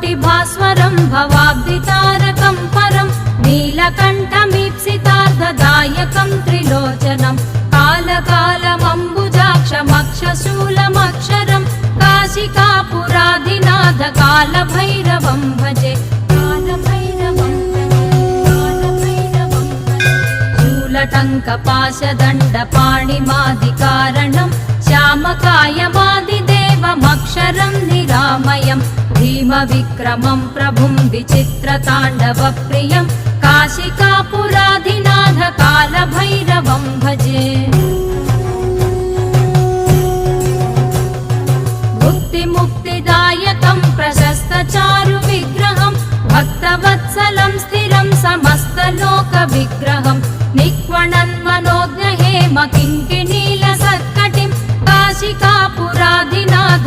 कोटिभास्वरं भवाब्दितारकं परं नीलकण्ठमीप्सितार्धदायकं त्रिलोचनं कालकालमम्बुजाक्षमक्षशूलमक्षरं काशिकापुराधिनाथ कालभैरवं भजे। शूलटङ्कपाशदण्डपाणिमादिकारणं श्यामकायमादिदेवमक्षरं निरामयं भीमविक्रमं प्रभुं विचित्रताण्डवप्रियं काशिकापुराधिनाथ कालभैरवं भजे मुक्तिमुक्तिदायकं प्रशस्तचारुविग्रहं भक्तवत्सलं स्थिरं समस्तलोकविग्रहं निक्वणन् मनोज्ञ हेम किङ्किणीलसत्कटिं काशिकापुराधिनाथ